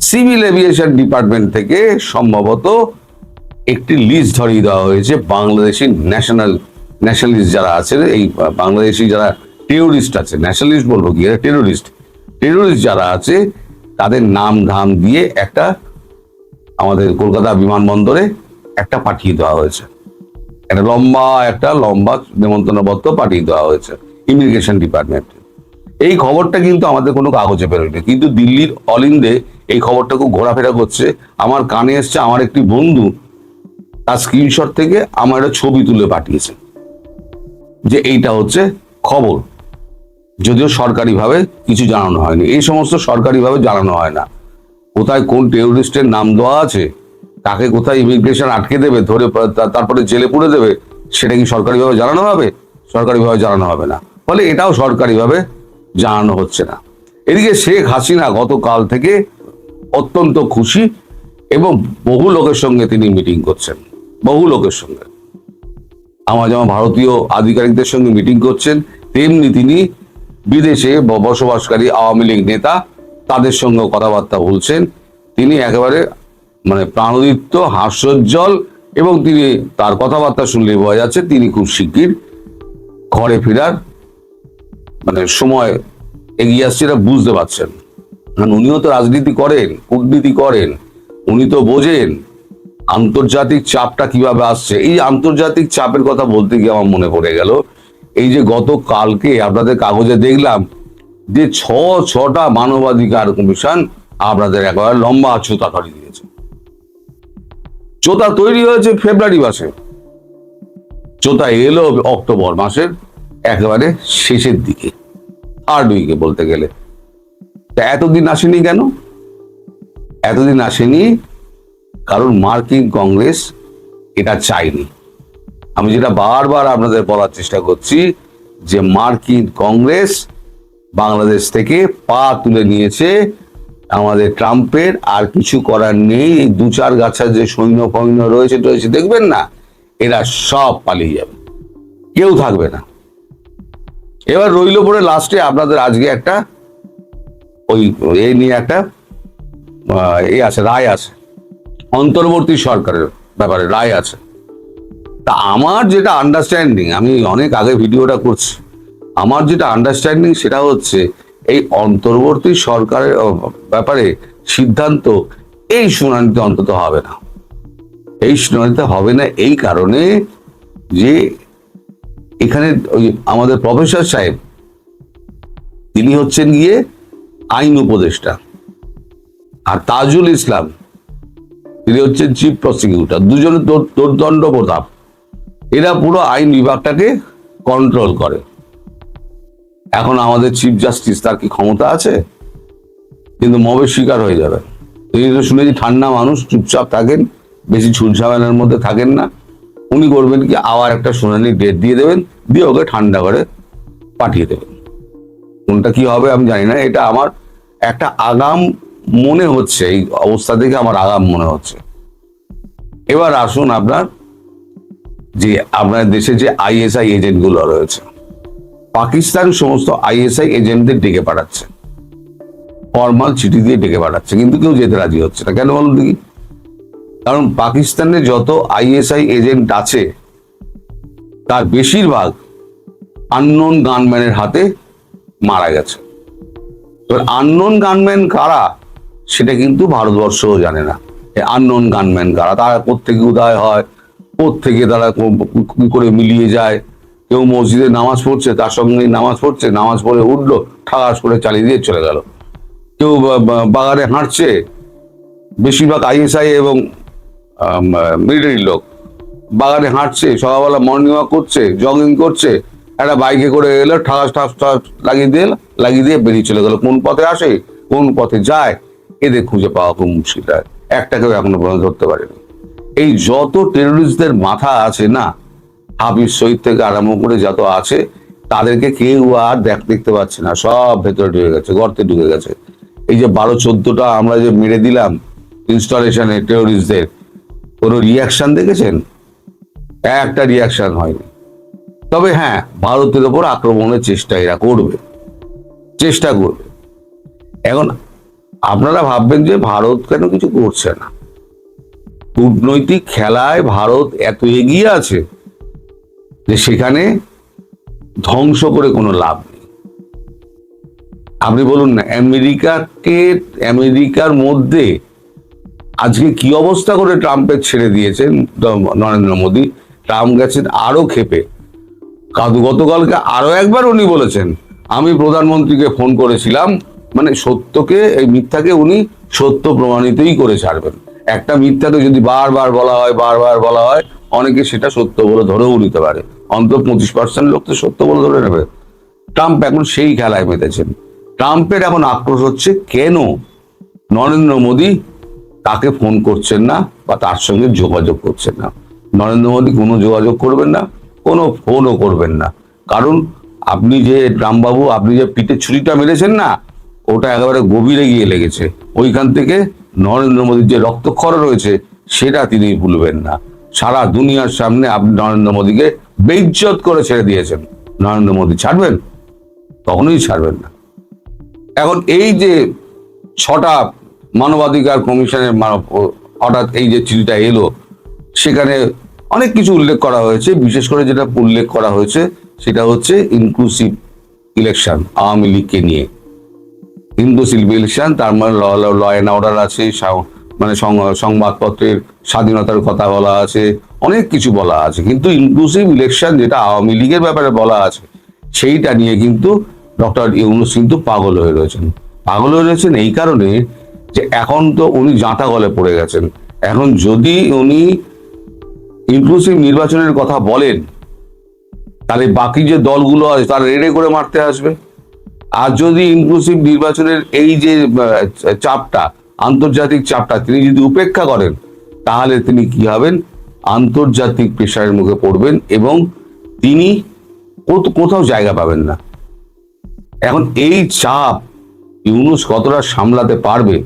Civil aviation department থেকে সম্ভবত একটি লিস্ট ধরিয়ে দেওয়া হয়েছে বাংলাদেশি ন্যাশনাল, ন্যাশনালিস্ট যারা আছে এই বাংলাদেশি যারা টেরোরিস্ট আছে, ন্যাশনালিস্ট বলব কি টেরোরিস্ট। টেরোরিস্ট যারা আছে, তাদের নাম ধাম দিয়ে একটা আমাদের কলকাতা বিমানবন্দরে একটা পাঠিয়ে দেওয়া হয়েছে। একটা লম্বা একটা লম্বা নিমন্ত্রণপত্র পাঠিয়ে দেওয়া হয়েছে ইমিগ্রেশন ডিপার্টমেন্ট। এই খবরটা কিন্তু আমাদের কোনো কাগজে বেরোয়নি। কিন্তু দিল্লির অল এই খবরটা খুব ঘোরাফেরা করছে। আমার কানে এসছে, আমার একটি বন্ধু তার স্ক্রিনশট থেকে আমার একটা ছবি তুলে পাঠিয়েছে যে এইটা হচ্ছে খবর। যদিও সরকারিভাবে কিছু জানানো হয়নি। এই সমস্ত সরকারিভাবে জানানো হয় না। কোথায় কোন টেরোরিস্টের নাম দেওয়া আছে তাকে কোথায় ইমিগ্রেশন আটকে দেবে, ধরে তারপরে জেলে পুরে দেবে, সেটা কি সরকারিভাবে জানানো হবে? সরকারিভাবে জানানো হবে না। ফলে এটাও সরকারিভাবে জানানো হচ্ছে না। এদিকে শেখ হাসিনা গতকাল থেকে অত্যন্ত খুশি এবং বহু লোকের সঙ্গে তিনি মিটিং করছেন, বহু লোকের সঙ্গে। আমার যেমন ভারতীয় আধিকারিকদের সঙ্গে মিটিং করছেন, তেমনি তিনি বিদেশে বসবাসকারী আওয়ামী লীগ নেতা, তাদের সঙ্গে কথাবার্তা বলছেন। তিনি একেবারে মানে প্রাণোদিত্য, হাস্যোজ্জ্বল এবং তিনি তার কথাবার্তা শুনলে বোঝা যাচ্ছে তিনি খুব শিগগির ঘরে ফেরার মানে সময় এগিয়ে আসছে এটা বুঝতে পারছেন। কারণ উনিও তো রাজনীতি করেন, কূটনীতি করেন, উনি তো বোঝেন আন্তর্জাতিক চাপটা কীভাবে আসছে। এই আন্তর্জাতিক চাপের কথা বলতে গিয়ে আমার মনে পড়ে গেল, এই যে গত কালকে আপনাদের কাগজে দেখলাম যে ছ, ছটা মানবাধিকার কমিশন আপনাদের একবার লম্বা চোতা ধরিয়ে দিয়েছে। চোতা তৈরি হয়েছে ফেব্রুয়ারি মাসে। চোতা এলো অক্টোবর মাসের একেবারে শেষের দিকে থার্ড উইকে বলতে গেলে। তা এতদিন আসেনি কেন? এতদিন আসেনি কারণ মার্কিন কংগ্রেস এটা চায়নি। আমি যেটা বারবার আপনাদের বলার চেষ্টা করছি যে মার্কিন কংগ্রেস বাংলাদেশ থেকে পা তুলে নিয়েছে আমাদের ট্রাম্পের, আর কিছু করার নেই। এই দু চার গাছার যে সৈন্য ফৈন্য রয়েছে রয়েছে দেখবেন না, এরা সব পালিয়ে যাবে। কেউ থাকবে না। এবার রইল পরে লাস্টে আপনাদের আজকে একটা ওই, এই নিয়ে একটা এ আছে, রায় আছে। অন্তর্বর্তী সরকারের ব্যাপারে রায় আছে। তা আমার যেটা আন্ডারস্ট্যান্ডিং আমি অনেক আগে ভিডিওটা করছি। আমার যেটা আন্ডারস্ট্যান্ডিং সেটা হচ্ছে, এই অন্তর্বর্তী সরকারের ব্যাপারে সিদ্ধান্ত, এই শুনানিতে অন্তত হবে না। এই শুনানিতে হবে না এই কারণে যে এখানে ওই আমাদের প্রফেসর সাহেব, তিনি হচ্ছেন গিয়ে আইন উপদেষ্টা। আর তাজুল ইসলাম, তিনি হচ্ছেন চিফ প্রসিকিউটর দুজনে দোর- দোর্দণ্ড প্রতাপ। এরা পুরো আইন বিভাগটাকে কন্ট্রোল করে। এখন আমাদের চিফ জাস্টিস তার কি ক্ষমতা আছে? কিন্তু মবের শিকার হয়ে যাবে। তিনি তো শুনেছি ঠান্ডা মানুষ, চুপচাপ থাকেন, বেশি ঝুলঝামেলার মধ্যে থাকেন না। উনি করবেন কি, আবার একটা শুনানি ডেট দিয়ে দেবেন, দিয়ে ওকে ঠান্ডা করে পাঠিয়ে দেবেন। কোনটা কি হবে আমি জানি না। এটা আমার একটা আগাম মনে হচ্ছে, এই অবস্থা দেখে আমার আগাম মনে হচ্ছে। এবার আসুন আপনার যে আপনার দেশে যে আইএসআই এজেন্টগুলো রয়েছে, পাকিস্তান সমস্ত আইএসআই এজেন্টদের ডেকে পাঠাচ্ছে, ফর্মাল চিঠি দিয়ে ডেকে পাঠাচ্ছে, কিন্তু কেউ যেতে রাজি হচ্ছে না। কেন বলুন দেখি? কারণ পাকিস্তানে যত আইএসআই এজেন্ট আছে, তার বেশিরভাগ আননোন গানম্যানের হাতে মারা গেছে। এবার আননোন গানম্যান কারা, সেটা কিন্তু ভারতবর্ষও জানে না। আননোন গানম্যান কারা, তারা কোথেকে উদয় হয় কোথেকে তারা কো- করে মিলিয়ে যায়। কেউ মসজিদে নামাজ পড়ছে, তার সঙ্গে নামাজ পড়ছে, নামাজ পড়ে উঠল, ঠাস করে চালিয়ে দিয়ে চলে গেল। কেউ বাগানে হাঁটছে, বেশিরভাগ আইএসআই এবং মিলিটারি লোক। বাগানে হাঁটছে, সকালবেলা মর্নিং ওয়াক করছে জগিং করছে একটা বাইকে করে এলো, ঠাস ঠাস ঠাস লাগিয়ে দিয়ে লাগিয়ে দিয়ে বেরিয়ে চলে গেল। কোন পথে আসে, কোন পথে যায়, এদের খুঁজে পাওয়া খুব মুশকিল হয়। একটাকেও এখনও পর্যন্ত ধরতে পারেনি। এই যত টেরোরিস্টদের মাথা আছে না হাফিজ শহীদ থেকে আরম্ভ করে যত আছে, তাদেরকে কেউ আর দেখ, দেখতে পাচ্ছে না। সব ভেতরে ঢুকে গেছে, গর্তে ঢুকে গেছে। এই যে বারো, চোদ্দটা আমরা যে মেরে দিলাম ইনস্টলেশনে টেরোরিস্টদের কোনো রিয়াকশন দেখেছেন? একটা রিয়াকশান হয়নি। তবে হ্যাঁ ভারতের ওপর আক্রমণের চেষ্টা এরা করবে। চেষ্টা করবে। এখন আপনারা ভাববেন যে ভারত কেন কিছু করছে না? কূটনৈতিক খেলায় ভারত এত এগিয়ে আছে যে সেখানে ধ্বংস করে কোনো লাভ নেই। আপনি বলুন না, আমেরিকাকে, আমেরিকার মধ্যে আজকে কি অবস্থা করে ট্রাম্পের ছেড়ে দিয়েছেন, নরেন্দ্র মোদী? ট্রাম্প গেছেন আরও খেপে গতকালকে আরও একবার উনি বলেছেন। আমি প্রধানমন্ত্রীকে ফোন করেছিলাম মানে সত্যকে, এই মিথ্যাকে উনি সত্য প্রমাণিতই করে ছাড়বেন। একটা মিথ্যাকে যদি বারবার বলা হয়, বারবার বলা হয়, অনেকে সেটা সত্য বলে ধরেও নিতে পারে। অন্তত পঁচিশ পার্সেন্ট লোক তো সত্য বলে ধরে নেবে। ট্রাম্প এখন সেই খেলায় মেতেছেন। ট্রাম্পের এখন আক্রোশ হচ্ছে কেন? নরেন্দ্র মোদী তাকে ফোন করছেন না বা তার সঙ্গে যোগাযোগ করছেন না। নরেন্দ্র মোদী কোনো যোগাযোগ করবেন না। কোনো ফোনও করবেন না। কারণ আপনি যে রামবাবু, আপনি যে পিঠে ছুরিটা মেরেছেন না, ওটা একেবারে গভীরে গিয়ে লেগেছে। ওইখান থেকে নরেন্দ্র মোদীর যে রক্তক্ষর রয়েছে, সেটা তিনি ভুলবেন না। সারা দুনিয়ার সামনে আপনি নরেন্দ্র মোদীকে বেইজ্জত করে ছেড়ে দিয়েছেন। নরেন্দ্র মোদী ছাড়বেন? তখনই ছাড়বেন না। এখন এই যে ছটা মানবাধিকার কমিশনের হঠাৎ এই যে চিঠিটা এলো, সেখানে অনেক কিছু উল্লেখ করা হয়েছে, বিশেষ করে যেটা উল্লেখ করা হয়েছে সেটা হচ্ছে ইনক্লুসিভ ইলেকশন আওয়ামী লীগকে নিয়ে। ইনক্লুসিভ ইলেকশন তার মানে ল অ্যান্ড অর্ডার আছে মানে সংবাদপত্রের স্বাধীনতার কথা বলা আছে, অনেক কিছু বলা আছে। কিন্তু ইনক্লুসিভ ইলেকশন যেটা আওয়ামী লীগের ব্যাপারে বলা আছে, সেইটা নিয়ে কিন্তু ডক্টর ইউনুস কিন্তু পাগল হয়ে রয়েছেন। পাগল হয়ে রয়েছেন এই কারণে যে এখন তো উনি জাঁতা গলে পড়ে গেছেন। এখন যদি উনি ইনক্লুসিভ নির্বাচনের কথা বলেন, তাহলে বাকি যে দলগুলো আছে তারা রেডে করে মারতে আসবে। আর যদি ইনক্লুসিভ নির্বাচনের এই যে চাপটা, আন্তর্জাতিক চাপটা তিনি যদি উপেক্ষা করেন, তাহলে তিনি কি হবেন? আন্তর্জাতিক প্রেশারের মুখে পড়বেন এবং তিনি কোথাও জায়গা পাবেন না। এখন এই চাপ ইউনুস কতটা সামলাতে পারবে,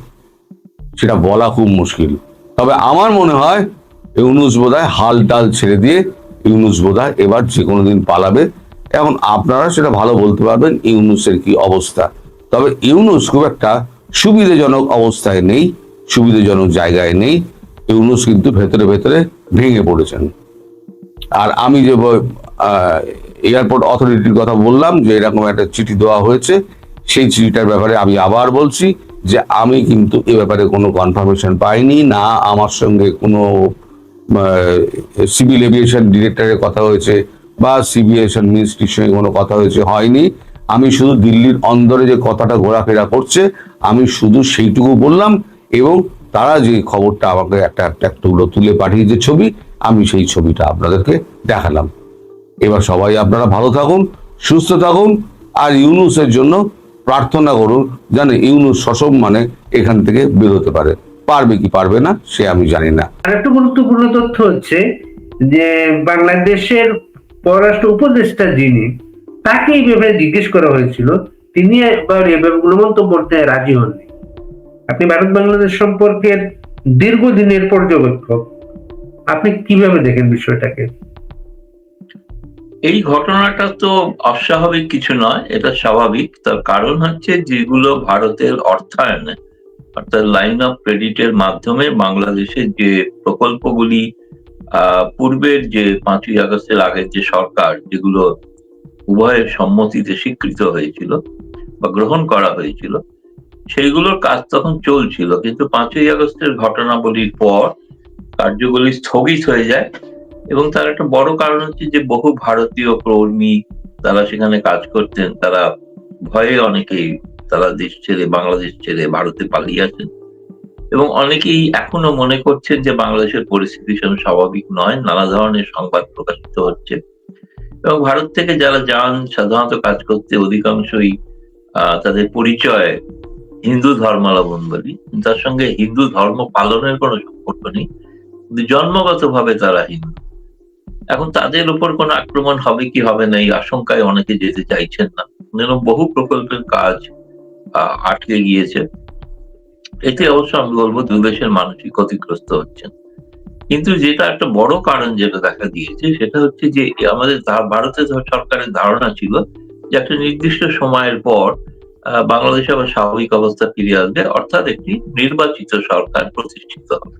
সেটা বলা খুব মুশকিল। তবে আমার মনে হয় ইউনুস বোধহয় হাল টাল ছেড়ে দিয়ে ইউনুস বোধহয় এবার যে কোনো দিন পালাবে। এখন আপনারা সেটা ভালো বলতে পারবেন ইউনুসের কি অবস্থা। তবে ইউনুস খুব একটা সুবিধাজনক অবস্থায় নেই, সুবিধাজনক জায়গায় নেই। ইউনুস কিন্তু ভেতরে ভেতরে ভেঙে পড়েছেন। আর আমি যে এয়ারপোর্ট অথরিটির কথা বললাম যে এরকম একটা চিঠি দেওয়া হয়েছে, সেই চিঠিটার ব্যাপারে আমি আবার বলছি যে আমি কিন্তু এ ব্যাপারে কোনো কনফার্মেশন পাইনি, না আমার সঙ্গে কোনো সিভিল এভিয়েশন ডিরেক্টরের কথা হয়েছে বা সিভিয়েশন মিনিস্ট্রির সঙ্গে কোনো কথা হয়েছে, হয়নি। আমি শুধু দিল্লির অন্দরে যে কথাটা ঘোরাফেরা করছে, আমি শুধু সেইটুকু বললাম এবং তারা যে খবরটা আমাকে একটা একটা টুকরো তুলে পাঠিয়েছে ছবি, আমি সেই ছবিটা আপনাদেরকে দেখালাম। এবার সবাই আপনারা ভালো থাকুন, সুস্থ থাকুন, আর ইউনুসের জন্য প্রার্থনা করুন, যেন ইউনুস সসম্মানে এখান থেকে বেরোতে পারে। পারবে কি পারবে না সে আমি জানি না। আরেকটা গুরুত্বপূর্ণ তথ্য হচ্ছে যে বাংলাদেশের পররাষ্ট্র উপদেষ্টা যিনি তাকে এই ব্যাপারে জিজ্ঞেস করা হয়েছিল তিনি এবার এ ব্যাপারগুলো মন্তব্য করতে রাজি হননি। আপনি ভারত বাংলাদেশ সম্পর্কের দীর্ঘদিনের পর্যবেক্ষক আপনি কীভাবে দেখেন বিষয়টাকে? এই ঘটনাটা তো অস্বাভাবিক কিছু নয় এটা স্বাভাবিক। তার কারণ হচ্ছে যেগুলো ভারতের অর্থায়নে অর্থাৎ লাইন অফ ক্রেডিটের মাধ্যমে বাংলাদেশের যে প্রকল্পগুলি পূর্বের যে পাঁচই আগস্টের আগের যে সরকার, যেগুলো উভয়ের সম্মতিতে স্বীকৃত হয়েছিল বা গ্রহণ করা হয়েছিল, সেইগুলোর কাজ তখন চলছিল। কিন্তু পাঁচই আগস্টের ঘটনাবলীর পর কার্যগুলি স্থগিত হয়ে যায় এবং তার একটা বড় কারণ হচ্ছে যে বহু ভারতীয় কর্মী তারা সেখানে কাজ করতেন, তারা ভয়ে অনেকেই তারা দেশ ছেড়ে বাংলাদেশ ছেড়ে ভারতে পালিয়ে আছেন এবং অনেকেই এখনও মনে করছেন যে বাংলাদেশের পরিস্থিতি সেরকম স্বাভাবিক নয়, নানা ধরনের সংবাদ প্রকাশিত হচ্ছে। এবং ভারত থেকে যারা যান, সাধারণত কাজ করতে অধিকাংশই তাদের পরিচয় হিন্দু ধর্মাবলম্বী। তার সঙ্গে হিন্দু ধর্ম পালনের কোনো সম্পর্ক নেই। কিন্তু জন্মগতভাবে তারা হিন্দু। এখন তাদের উপর কোনো আক্রমণ হবে কি হবে না, এই আশঙ্কায় অনেকে যেতে চাইছেন না। বহু প্রকল্পের কাজ আটকে গিয়েছে। এতে অবশ্য আমি বলব দুই দেশের মানুষই ক্ষতিগ্রস্ত হচ্ছেন। কিন্তু যেটা একটা বড় কারণ যেটা দেখা দিয়েছে, সেটা হচ্ছে যে আমাদের ভারতের সরকারের ধারণা ছিল যে একটা নির্দিষ্ট সময়ের পর বাংলাদেশে আবার স্বাভাবিক অবস্থা ফিরে আসবে, অর্থাৎ একটি নির্বাচিত সরকার প্রতিষ্ঠিত হবে।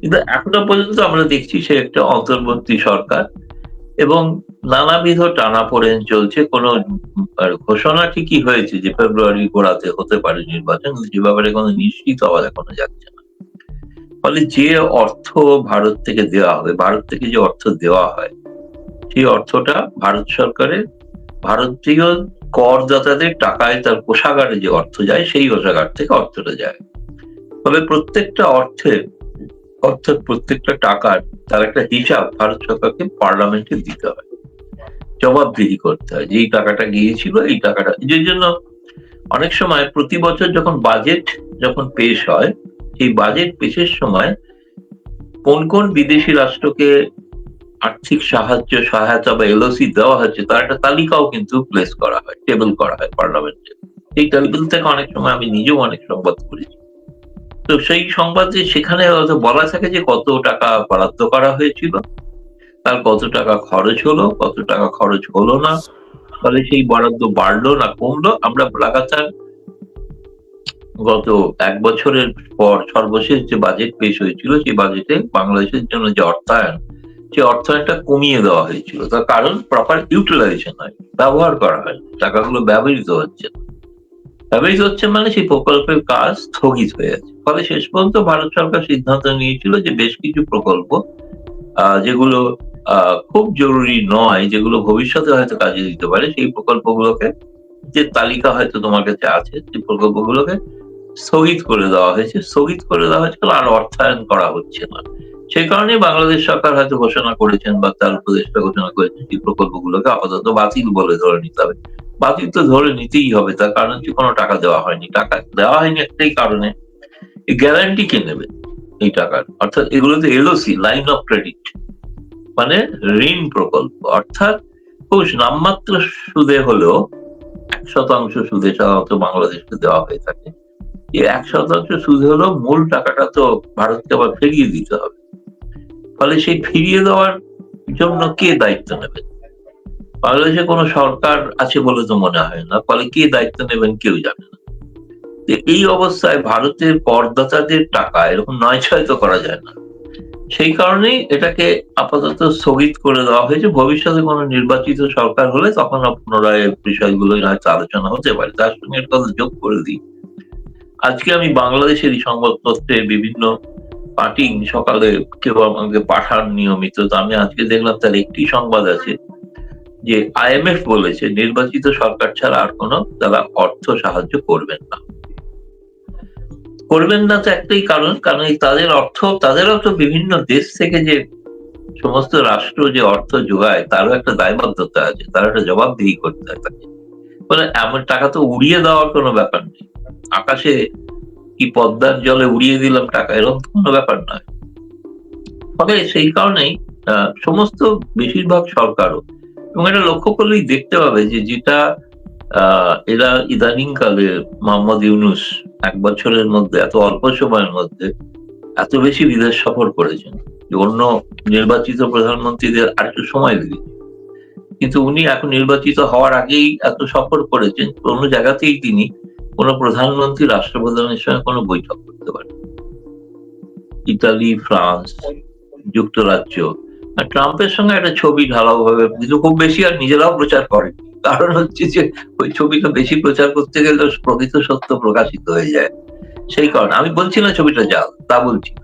কিন্তু এখনও পর্যন্ত আমরা দেখছি সে একটা অন্তর্বর্তী সরকার এবং নানাবিধ টানাপোড়েন চলছে। কোনো ঘোষণা ঠিকই হয়েছে যে ফেব্রুয়ারি গোড়াতে হতে পারে নির্বাচন যে ব্যাপারে কোনো নিশ্চিত হওয়া এখনও যাচ্ছে না। ফলে যে অর্থ ভারত থেকে দেওয়া হবে, ভারত থেকে যে অর্থ দেওয়া হয়, সেই অর্থটা ভারত সরকারের, ভারতীয় করদাতাদের টাকায় তার কোষাগারে যে অর্থ যায়, সেই কোষাগার থেকে অর্থটা যায়। ফলে প্রত্যেকটা অর্থে অর্থাৎ প্রত্যেকটা টাকার তার একটা হিসাব ভারত সরকারকে পার্লামেন্টে দিতে হয়। জবাবদিহি করতে হয়। যে এই টাকাটা গিয়েছিল, এই টাকাটা। যে জন্য অনেক সময় প্রতি বছর যখন বাজেট যখন পেশ হয়, সেই বাজেট পেশের সময় কোন কোন বিদেশি রাষ্ট্রকে আর্থিক সাহায্য, সহায়তা বা এলওসি দেওয়া হচ্ছে, তার একটা তালিকাও কিন্তু প্লেস করা হয় টেবিল করা হয় পার্লামেন্টে। এই টেবিল থেকে অনেক সময় আমি নিজেও অনেক সংবাদ করেছি তো সেই সংবাদে সেখানে বলা থাকে যে কত টাকা বরাদ্দ করা হয়েছিল, তার কত টাকা খরচ হলো, কত টাকা খরচ হলো না, ফলে সেই বরাদ্দ বাড়লো না কমলো আমরা লাগাতার গত এক বছরের পর সর্বশেষ যে বাজেট পেশ হয়েছিল, সেই বাজেটে বাংলাদেশের জন্য যে অর্থায়ন, সেই অর্থায়নটা কমিয়ে দেওয়া হয়েছিল তার কারণ প্রপার ইউটিলাইজেশন হয়, ব্যবহার করা হয়, টাকাগুলো ব্যবহৃত হচ্ছে না। হচ্ছে মানে সেই প্রকল্পের কাজ স্থগিত হয়ে আছে। ফলে শেষ পর্যন্ত ভারত সরকার সিদ্ধান্ত নিয়েছিল যে বেশ কিছু প্রকল্প যেগুলো খুব জরুরি নয়, যেগুলো ভবিষ্যতে হয়তো কাজে দিতে পারে, সেই প্রকল্পগুলোকে যে তালিকা হয়তো তোমার কাছে আছে, সেই প্রকল্পগুলোকে স্থগিত করে দেওয়া হয়েছে। স্থগিত করে দেওয়া হয়েছে আর অর্থায়ন করা হচ্ছে না। সেই কারণে বাংলাদেশ সরকার হয়তো ঘোষণা করেছেন বা তার উপদেষ্টা ঘোষণা করেছেন, সেই প্রকল্পগুলোকে আপাতত বাতিল বলে ধরে নিতে হবে। বাতিল তো ধরে নিতেই হবে, তার কারণ হচ্ছে কোনো টাকা দেওয়া হয়নি। টাকা দেওয়া হয়নি একটাই কারণে গ্যারান্টি কে নেবে এই টাকার? অর্থাৎ এগুলোতে এলওসি লাইন অফ ক্রেডিট মানে ঋণ প্রকল্প। অর্থাৎ খুব নামমাত্র সুদে হলেও এক শতাংশ সুদে সাধারণত বাংলাদেশকে দেওয়া হয়ে থাকে। এই এক শতাংশ সুদে হলেও মূল টাকাটা তো ভারতকে আবার ফিরিয়ে দিতে হবে। ফলে সেই ফিরিয়ে দেওয়ার জন্য কে দায়িত্ব নেবে? বাংলাদেশে কোনো সরকার আছে বলে তো মনে হয় না। ফলে কে দায়িত্ব নেবেন কেউ জানে না। এই অবস্থায় ভারতের করদাতাদের টাকা এরকম নয় ছয় তো করা যায় না। সেই কারণেই এটাকে আপাতত স্থগিত করে দেওয়া হয়েছে। ভবিষ্যতে কোনো নির্বাচিত সরকার হলে তখন পুনরায় বিষয়গুলো হয়তো আলোচনা হতে পারে। তার সঙ্গে কথা যোগ করে দিই। আজকে আমি বাংলাদেশের এই সংবাদপত্রে বিভিন্ন পার্টিং সকালে কেউ আমাকে পাঠান নিয়মিত। তো আমি আজকে দেখলাম তার একটি সংবাদ আছে। যে আইএমএফ বলেছে, নির্বাচিত সরকার ছাড়া আর কোনো তারা অর্থ সাহায্য করবেন না। করবেন না তো একটাই কারণ কারণ তাদের অর্থ, তাদেরও তো বিভিন্ন দেশ থেকে যে সমস্ত রাষ্ট্র যে অর্থ যোগায়, তারও একটা দায়বদ্ধতা আছে, তার একটা জবাবদিহি করতে হয় তাকে। বলে এমন টাকা তো উড়িয়ে দেওয়ার কোনো ব্যাপার নেই। আকাশে কি পদ্মার জলে উড়িয়ে দিলাম টাকা, এরকম কোনো ব্যাপার নয়। ফলে সেই কারণেই সমস্ত বেশিরভাগ সরকারও এবং এটা লক্ষ্য করলেই দেখতে পাবে যে যেটা এরা ইদানিং কালে মোহাম্মদ ইউনুস এক বছরের মধ্যে, এত অল্প সময়ের মধ্যে এত বেশি বিদেশ সফর করেছেন যে অন্য নির্বাচিত প্রধানমন্ত্রীদের আর একটু সময় লেগেছে কিন্তু উনি এখন নির্বাচিত হওয়ার আগেই এত সফর করেছেন, অন্য জায়গাতেই তিনি কোনো প্রধানমন্ত্রী, রাষ্ট্রপ্রধানের সঙ্গে কোনো বৈঠক করতে পারেন। ইতালি, ফ্রান্স, যুক্তরাজ্য আর ট্রাম্পের সঙ্গে একটা ছবি ঢালাও ভাবে কিন্তু খুব বেশি আর নিজেরাও প্রচার করে কারণ হচ্ছে যে, ওই ছবিটা বেশি প্রচার করতে গেলে প্রকৃত সত্য প্রকাশিত হয়ে যায়। সেই কারণে, আমি বলছি না ছবিটা জাল তা বলছি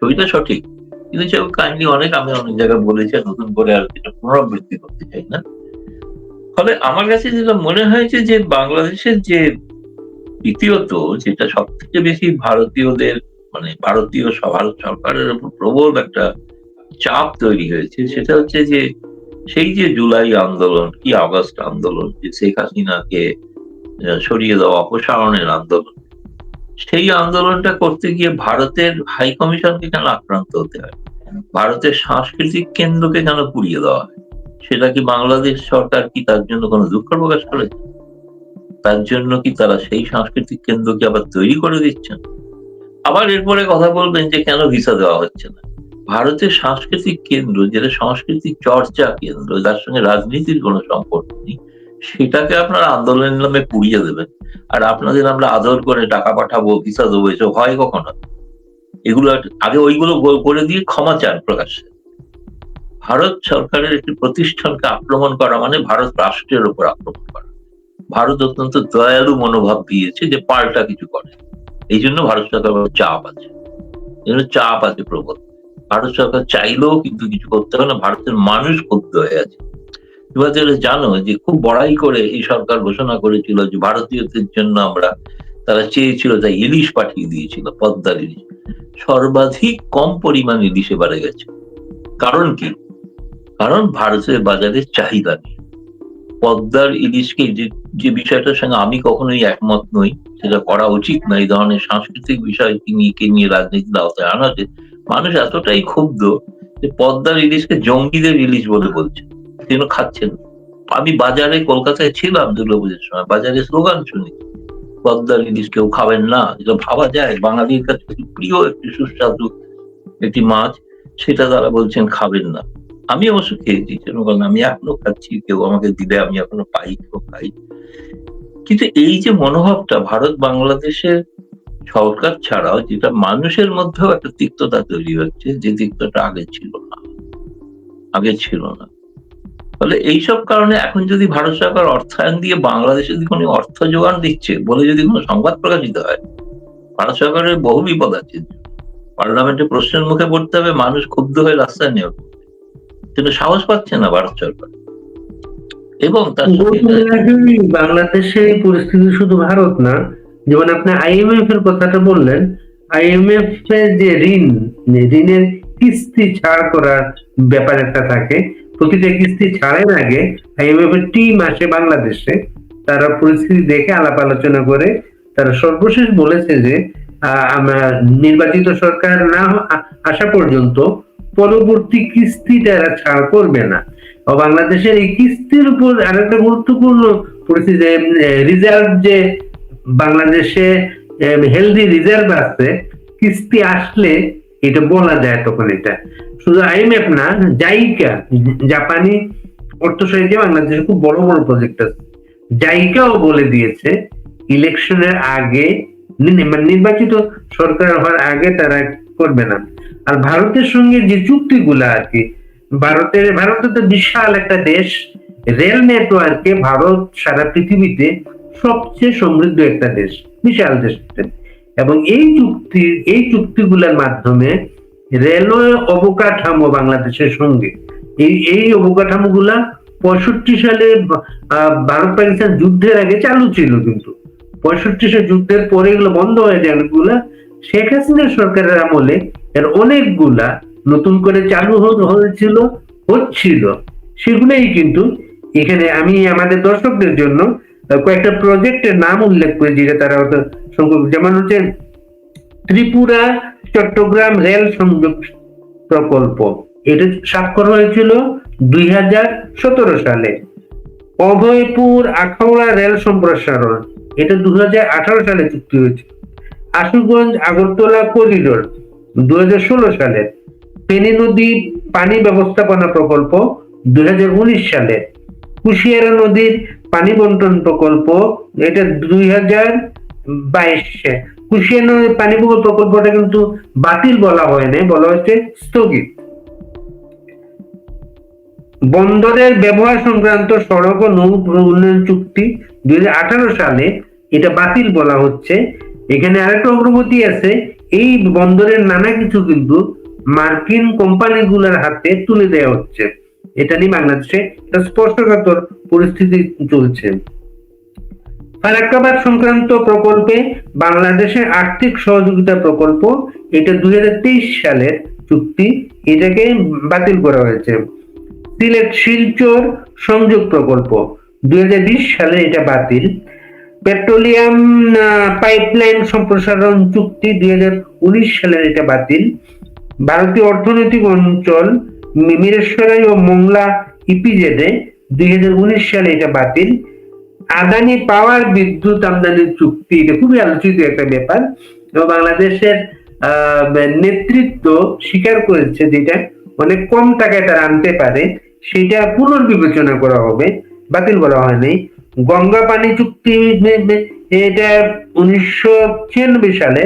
ছবিটা সঠিক। কিন্তু সে কাহিনী অনেক, আমি অনেক জায়গায় বলেছি নতুন করে আর এটা পুনরাবৃত্তি করতে চাই না। ফলে আমার কাছে যেটা মনে হয়েছে যে, বাংলাদেশের যে দ্বিতীয়ত, যেটা সব থেকে বেশি ভারতীয়দের মানে ভারতীয় ভারত সরকারের উপর প্রবল একটা চাপ তৈরি হয়েছে, সেটা হচ্ছে যে সেই যে জুলাই আন্দোলন, কি আগস্ট আন্দোলন, যে শেখ হাসিনাকে সরিয়ে দেওয়া অপসারণের আন্দোলন, সেই আন্দোলনটা করতে গিয়ে ভারতের হাই কমিশনকে কেন আক্রান্ত হতে হয়? ভারতের সাংস্কৃতিক কেন্দ্রকে কেন পুড়িয়ে দেওয়া হয়? সেটা কি বাংলাদেশ সরকার কি তার জন্য কোনো দুঃখ প্রকাশ করেছে? তার জন্য কি তারা সেই সাংস্কৃতিক কেন্দ্রকে আবার তৈরি করে দিচ্ছেন? আবার এরপরে কথা বলবেন যে কেন ভিসা দেওয়া হচ্ছে না? ভারতের সাংস্কৃতিক কেন্দ্র, যেটা সাংস্কৃতিক চর্চা কেন্দ্র, যার সঙ্গে রাজনীতির কোনো সম্পর্ক নেই, সেটাকে আপনারা আন্দোলনের নামে পুড়িয়ে দেবেন। আর আপনাদের আমরা আদর করে টাকা পাঠাবো, ভিসা দেবো, এসব হয় কখনো? এগুলো আগে ওইগুলো করে দিয়ে ক্ষমা চান প্রকাশ্যে। ভারত সরকারের একটি প্রতিষ্ঠানকে আক্রমণ করা মানে ভারত রাষ্ট্রের উপর আক্রমণ করা। ভারত অত্যন্ত দয়ালু মনোভাব দিয়েছে যে পাল্টা কিছু করে। এই জন্য ভারত সরকার চাপ আছে। চাপ আছে প্রবল। ভারত সরকার চাইলেও কিন্তু কিছু করতে হবে না, ভারতের মানুষ ক্ষুব্ধ হয়ে আছে। এবার জানো যে খুব বড়াই করে এই সরকার ঘোষণা করেছিল যে ভারতীয়দের জন্য আমরা তারা চেয়েছিল, তাই ইলিশ পাঠিয়ে দিয়েছিল, পদ্মার ইলিশ। সর্বাধিক কম পরিমাণ ইলিশ এবারে গেছে। কারণ কি? কারণ ভারতের বাজারে চাহিদা নেই। পদ্মার ইলিশকে যে যে বিষয়টার সঙ্গে আমি কখনোই একমত নই, সেটা করা উচিত না। এই ধরনের সাংস্কৃতিক বিষয়কে নিয়ে, কে নিয়ে রাজনীতির আওতায় আনা মানুষ এতটাই ক্ষুব্ধ যে পদ্মার ইলিশকে জঙ্গিদের ইলিশ বলে বলছে। যেন খাচ্ছেন। আমি বাজারে কলকাতায় ছিলাম দুর্গাপুজোর সময়, বাজারে স্লোগান শুনি, পদ্মার ইলিশ কেউ খাবেন না। এটা ভাবা যায়। বাঙালির কাছে প্রিয় একটি সুস্বাদু একটি মাছ, সেটা তারা বলছেন খাবেন না। আমি অবশ্য খেয়েছি কথা আমি এখনও খাচ্ছি, কেউ আমাকে দিলে আমি এখনও পাই, কেউ খাই। কিন্তু এই যে মনোভাবটা ভারত বাংলাদেশের সরকার ছাড়াও যেটা মানুষের মধ্যেও একটা তিক্ততা তৈরি হচ্ছে যে তিক্ততা আগে ছিল না। আগে ছিল না। ফলে এইসব কারণে এখন যদি ভারত সরকার অর্থায়ন দিয়ে বাংলাদেশে যদি কোনো অর্থ যোগান দিচ্ছে বলে যদি কোনো সংবাদ প্রকাশিত হয় ভারত সরকারের বহু বিপদ আছে। পার্লামেন্টে প্রশ্নের মুখে পড়তে হবে মানুষ ক্ষুব্ধ হয়ে রাস্তায় পড়বে। কিন্তু সাহস পাচ্ছে না ভারত সরকার। এবং তার বাংলাদেশের পরিস্থিতি শুধু ভারত না যেমন আপনি আইএমএফ এর কথাটা বললেন আইএমএফ এর যে ঋণ ঋণের কিস্তি ছাড় করার ব্যাপার একটা থাকে, প্রতিটা কিস্তি ছাড়ের আগে আইএমএফ এর টিম আসে বাংলাদেশে, তারা পরিস্থিতি দেখে আলাপ আলোচনা করে, তারা সর্বশেষ বলেছে যে আমরা নির্বাচিত সরকার না আসা পর্যন্ত পরবর্তী কিস্তি তারা ছাড় করবে না। বাংলাদেশের এই কিস্তির উপর আরেকটা গুরুত্বপূর্ণ পরিস্থিতি রিজার্ভ যে বাংলাদেশে হেলদি রিজার্ভ আছে, কিস্তি আসলে এটা বলা যায় তখন এটা। শুধু আইএমএফ না, জাইকা, জাপানি অর্থশাস্ত্রে বাংলাদেশে খুব বড় বড় প্রজেক্ট আছে। জাইকাও বলে দিয়েছে, ইলেকশনের আগে মানে নির্বাচিত সরকার হওয়ার আগে তারা করবে না। আর ভারতের সঙ্গে যে চুক্তিগুলো আর কি, ভারতের, ভারত তো বিশাল একটা দেশ রেল নেটওয়ার্কে ভারত সারা পৃথিবীতে সবচেয়ে সমৃদ্ধ একটা দেশ, বিশাল দেশ। এবং এই চুক্তি, এই চুক্তিগুলোর মাধ্যমে রেলওয়ে অবকাঠামো বাংলাদেশের সঙ্গে। এই এই অবকাঠামো গুলা পঁয়ষট্টি সালে ভারত পাকিস্তান যুদ্ধের আগে চালু ছিল কিন্তু। পঁয়ষট্টি সালে যুদ্ধের পরে এগুলো বন্ধ হয়ে যায় অনেকগুলা। শেখ হাসিনার সরকারের আমলে এর অনেকগুলা নতুন করে চালু হয়েছিল, হচ্ছিল। সেগুলোই কিন্তু এখানে আমি আমাদের দর্শকদের জন্য কয়েকটা প্রজেক্টের নাম উল্লেখ করে, যেটা তারা হয়তো যেমন হচ্ছে ত্রিপুরা চট্টগ্রাম রেল সংযোগ প্রকল্প। এটা স্বাক্ষর হয়েছিল দুই হাজার সতেরো সালে। অভয়পুর আখাউড়া রেল সম্প্রসারণ। এটা দু হাজার আঠারো সালে চুক্তি হয়েছে। আশুগঞ্জ আগরতলা করিডোর দু হাজার ষোলো সালে। ফেনী নদী পানি ব্যবস্থাপনা প্রকল্প, দুই হাজার উনিশ সালে। কুশিয়ারা নদীর পানি বন্টন প্রকল্প, এটা দুই হাজার বাইশে। কুশিয়ারা নদীর পানি প্রকল্পটা কিন্তু বাতিল বলা হয়নি বলা হয়েছে স্থগিত। বন্দরের ব্যবহার সংক্রান্ত সড়ক ও নৌ উন্নয়ন চুক্তি দুই হাজার আঠারো সালে এটা বাতিল বলা হচ্ছে। এখানে আরেকটা অগ্রগতি আছে, এই বন্দরের নানা কিছু কিন্তু মার্কিন কোম্পানিগুলোর হাতে তুলে দেওয়া হচ্ছে। এটা নিয়ে বাংলাদেশে একটা স্পষ্টকাতর পরিস্থিতি চলছে। ফারাক্কাবাদ সংক্রান্ত প্রকল্পে বাংলাদেশের আর্থিক সহযোগিতা প্রকল্প, এটা দুই সালের চুক্তি, এটাকে বাতিল করা হয়েছে। সিলেট শিলচর সংযোগ প্রকল্প, দুই হাজার বিশ সালে এটা বাতিল। পেট্রোলিয়াম পাইপলাইন সম্প্রসারণ চুক্তি, দুই হাজার সালের এটা বাতিল। ভারতীয় অর্থনৈতিক অঞ্চল মিরেশ্বরাই ও মোংলা ইপিজেডে দুই সালে এটা বাতিল। আদানি পাওয়ার বিদ্যুৎ চুক্তি, এটা খুবই আলোচিত একটা ব্যাপার। বাংলাদেশের নেতৃত্ব স্বীকার করেছে যেটা অনেক কম টাকায় তারা আনতে পারে। সেটা পুনর্বিবেচনা করা হবে, বাতিল করা হয়নি। গঙ্গা পানি চুক্তি এটা উনিশশো ছিয়ানব্বই সালে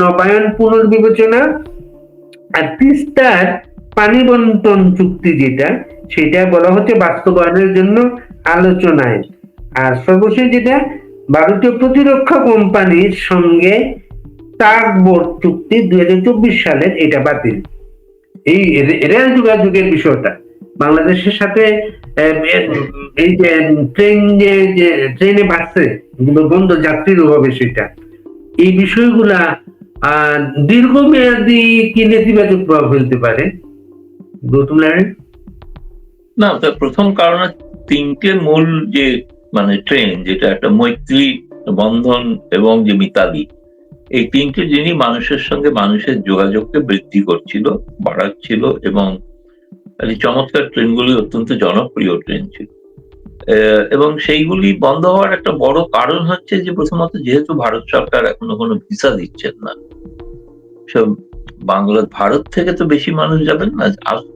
নবায়ন পুনর্বিবেচনা। আর তিস্তার পানি বন্টন চুক্তি যেটা সেটা বলা হচ্ছে বাস্তবায়নের জন্য আলোচনায়। আর সর্বশেষ যেটা ভারতীয় প্রতিরক্ষা কোম্পানির সঙ্গে তাক বোর্ড চুক্তি দুই হাজার চব্বিশ সালের এটা বাতিল। এই রেল যোগাযোগের বিষয়টা। বাংলাদেশের সাথে এই যে ট্রেন যে ট্রেনে এগুলো বন্ধ যাত্রীর অভাবে সেটা। এই বিষয়গুলা আহ, দীর্ঘমেয়াদী কি নেতিবাচক প্রভাব ফেলতে পারে? গৌতম না, তার প্রথম কারণ তিনটে মূল যে মানে ট্রেন যেটা একটা মৈত্রী বন্ধন এবং যে মিতালি। এই তিনটে জিনিস মানুষের সঙ্গে মানুষের যোগাযোগকে বৃদ্ধি করছিল, বাড়াচ্ছিল এবং চমৎকার ট্রেনগুলি অত্যন্ত জনপ্রিয় ট্রেন ছিল। এবং সেইগুলি বন্ধ হওয়ার একটা বড় কারণ হচ্ছে যে, প্রথমত যেহেতু ভারত সরকার এখনও কোনো ভিসা দিচ্ছেন না, সব বাংলা, ভারত থেকে তো বেশি মানুষ যাবেন না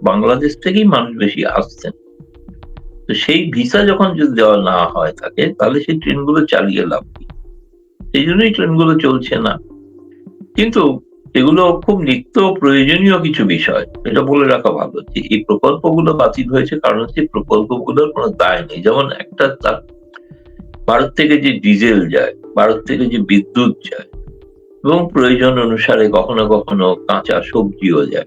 বাংলাদেশ থেকেই মানুষ বেশি আসছেন। তো সেই ভিসা যখন যদি দেওয়া না হয় থাকে তাহলে সেই ট্রেনগুলো চালিয়ে লাভ কি? সেই জন্যই ট্রেনগুলো চলছে না। কিন্তু এগুলো খুব নিত্য প্রয়োজনীয় কিছু বিষয়, এটা বলে রাখা ভালো যে এই প্রকল্পগুলো বাতিল হয়েছে কারণ হচ্ছে প্রকল্পগুলোর কোনো দায় নেই। যেমন একটা ভারত থেকে যে ডিজেল যায়, ভারত থেকে যে বিদ্যুৎ যায় এবং প্রয়োজন অনুসারে কখনো কখনো কাঁচা সবজিও যায়।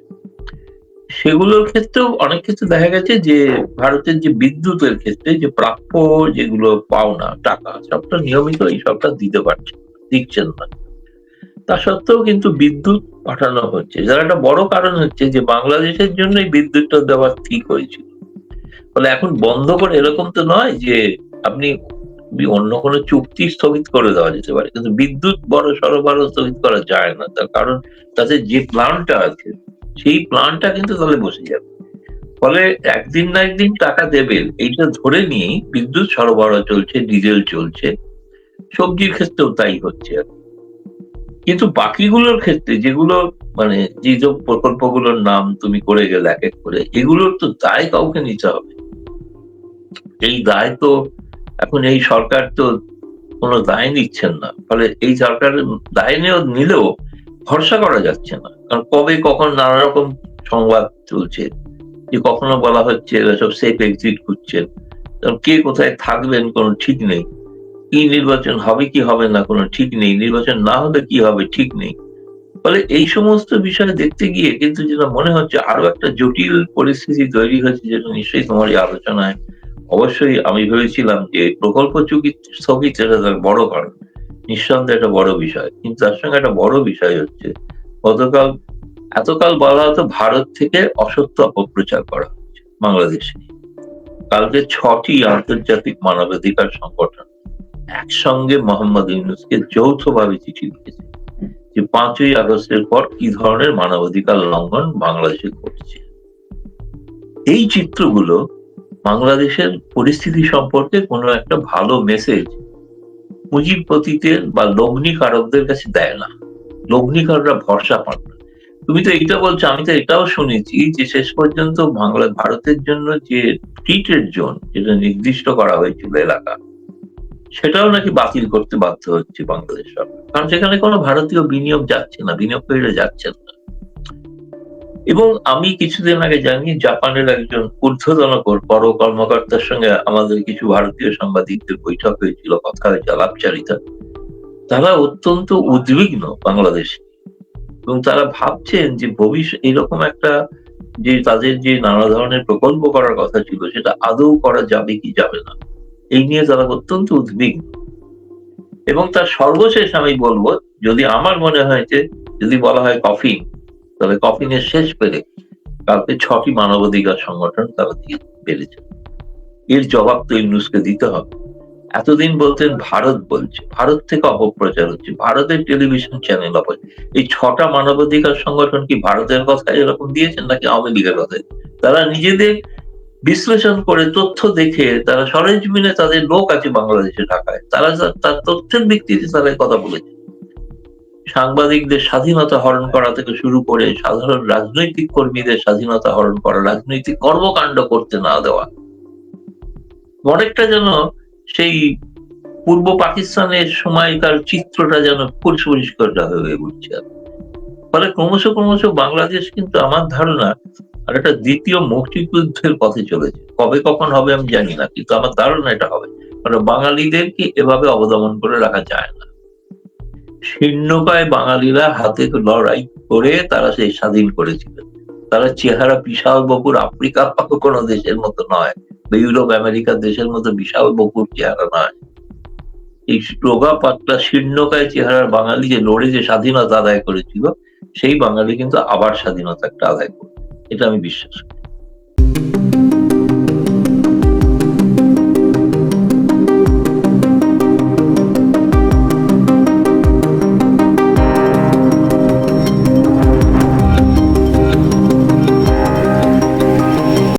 সেগুলোর ক্ষেত্রেও অনেক ক্ষেত্রে দেখা গেছে যে, ভারতের যে বিদ্যুতের ক্ষেত্রে যে প্রাপ্য যেগুলো পাওনা, টাকা, সবটা নিয়মিত এই সবটা দিতে পারছে দিচ্ছেন না। তা সত্ত্বেও কিন্তু বিদ্যুৎ পাঠানো হচ্ছে। যার একটা বড় কারণ হচ্ছে যে, বাংলাদেশের জন্য বিদ্যুৎটা দেওয়া ঠিক হয়েছিল। ফলে এখন বন্ধ করে এরকম তো নয় যে, আপনি অন্য কোনো চুক্তি স্থগিত করে দেওয়া যেতে পারে, কিন্তু বিদ্যুৎ বড় সরবরাহ স্থগিত করা যায় না, তার কারণ তাতে যে প্ল্যানটা আছে, সেই প্ল্যানটা কিন্তু তাহলে বসে যাবে। ফলে একদিন না একদিন টাকা দেবে, এইটা ধরে নিয়েই বিদ্যুৎ সরবরাহ চলছে, ডিজেল চলছে, সবজির ক্ষেত্রেও তাই হচ্ছে কিন্তু বাকিগুলোর ক্ষেত্রে যেগুলো মানে যে প্রকল্পগুলোর নাম তুমি করে গেলে এক এক করে, এগুলোর তো দায় কাউকে নিতে হবে। এই দায় তো এখন এই সরকার তো কোনো দায় নিচ্ছেন না। ফলে এই সরকারের দায় নিয়েও নিলেও ভরসা করা যাচ্ছে না। কারণ কবে কখন নানা রকম সংবাদ চলছে, যে কখনো বলা হচ্ছে এরা সব সেফ এক্সিট করছেন কে কোথায় থাকবেন কোনো ঠিক নেই। কি নির্বাচন হবে, কি হবে না কোনো ঠিক নেই। নির্বাচন না হলে কি হবে, ঠিক নেই। ফলে এই সমস্ত বিষয় দেখতে গিয়ে কিন্তু যেটা মনে হচ্ছে আরও একটা জটিল পরিস্থিতি তৈরি হয়েছে, যেটা নিশ্চয়ই তোমার এই আলোচনায় অবশ্যই আমি ভেবেছিলাম যে প্রকল্প চুক্তি স্থগিত এটা বড় কারণ। নিঃসন্দেহে একটা বড় বিষয়। কিন্তু তার সঙ্গে একটা বড় বিষয় হচ্ছে, গতকাল, এতকাল বলা হতো ভারত থেকে অসত্য অপপ্রচার করা হচ্ছে বাংলাদেশে কালকে ছটি আন্তর্জাতিক মানবাধিকার সংগঠন একসঙ্গে মোহাম্মদ ইউনুসকে যৌথভাবে চিঠি লিখেছে যে পাঁচই আগস্টের পর কি ধরনের মানবাধিকার লঙ্ঘন বাংলাদেশে ঘটছে। এই চিত্রগুলো বাংলাদেশের পরিস্থিতি সম্পর্কে কোনো একটা ভালো মেসেজ পুঁজিপতিদের বা লগ্নিকারকদের কাছে দেয় না। লগ্নিকাররা ভরসা পান না। তুমি তো এটা বলছো, আমি তো এটাও শুনেছি যে শেষ পর্যন্ত বাংলা ভারতের জন্য যে ট্রিটেড জোন যেটা নির্দিষ্ট করা হয়েছিল এলাকা, সেটাও নাকি বাতিল করতে বাধ্য হচ্ছে বাংলাদেশ সরকার। কারণ সেখানে কোনো ভারতীয় বিনিয়োগ যাচ্ছে না, বিনিয়োগকারীরা যাচ্ছেন না। এবং আমি কিছুদিন আগে জানি জাপানের একজন ঊর্ধ্বজনকর বড় কর্মকর্তার সঙ্গে আমাদের কিছু ভারতীয় সাংবাদিকদের বৈঠক হয়েছিল, কথা আলাপচারিতা। তারা অত্যন্ত উদ্বিগ্ন বাংলাদেশ। এবং তারা ভাবছেন যে ভবিষ্যৎ এরকম একটা যে তাদের যে নানা ধরনের প্রকল্প করার কথা ছিল, সেটা আদৌ করা যাবে কি যাবে না, এই নিয়ে তারা অত্যন্ত উদ্বিগ্ন। এবং তার সর্বশেষ আমি বলব, যদি আমার মনে হয় যে, যদি বলা হয় কফিন তাহলে কফিনের শেষ পেরে কালকে ছটি মানবাধিকার সংগঠন তারা দিয়ে বেড়েছে এর জবাব তো ইউনুসকে দিতে হবে। এতদিন বলতেন ভারত বলছে, ভারত থেকে অপপ্রচার হচ্ছে, ভারতের টেলিভিশন চ্যানেল অপর এই ছটা মানবাধিকার সংগঠন কি ভারতের কথা এরকম দিয়েছেন নাকি আওয়ামী লীগের কথা? তারা নিজেদের বিশ্লেষণ করে তথ্য দেখে তারা সরেজমিনে তাদের লোক আছে বাংলাদেশে ঢাকায়। তারা তার তথ্যের ভিত্তিতে তারা কথা বলেছে। সাংবাদিকদের স্বাধীনতা হরণ করা থেকে শুরু করে সাধারণ রাজনৈতিক কর্মীদের স্বাধীনতা হরণ করা, রাজনৈতিক কর্মকাণ্ড করতে না দেওয়া। অনেকটা যেন সেই পূর্ব পাকিস্তানের সময়কার চিত্রটা যেন পরিষ্কার হয়ে উঠছে। ফলে ক্রমশ ক্রমশ বাংলাদেশ কিন্তু আমার ধারণা আর একটা দ্বিতীয় মুক্তিযুদ্ধের পথে চলেছে। কবে কখন হবে আমি জানি না, কিন্তু আমার ধারণা এটা হবে। কারণ বাঙালিদেরকে এভাবে অবদমন করে রাখা যায় না। শীর্ণকায় বাঙালিরা হাতে লড়াই করে তারা সেই স্বাধীন করেছিলেন তারা চেহারা বিশাল বকুর, আফ্রিকা কোনো দেশের মতো নয়, বা ইউরোপ, আমেরিকার দেশের মতো বিশাল বকুর চেহারা নয়। এই রোগা পাতলা শীর্ণকায় চেহারার বাঙালি যে লড়ে যে স্বাধীনতা আদায় করেছিল, সেই বাঙালি কিন্তু আবার স্বাধীনতা একটা আদায় করবে। এটা আমি বিশ্বাস করি।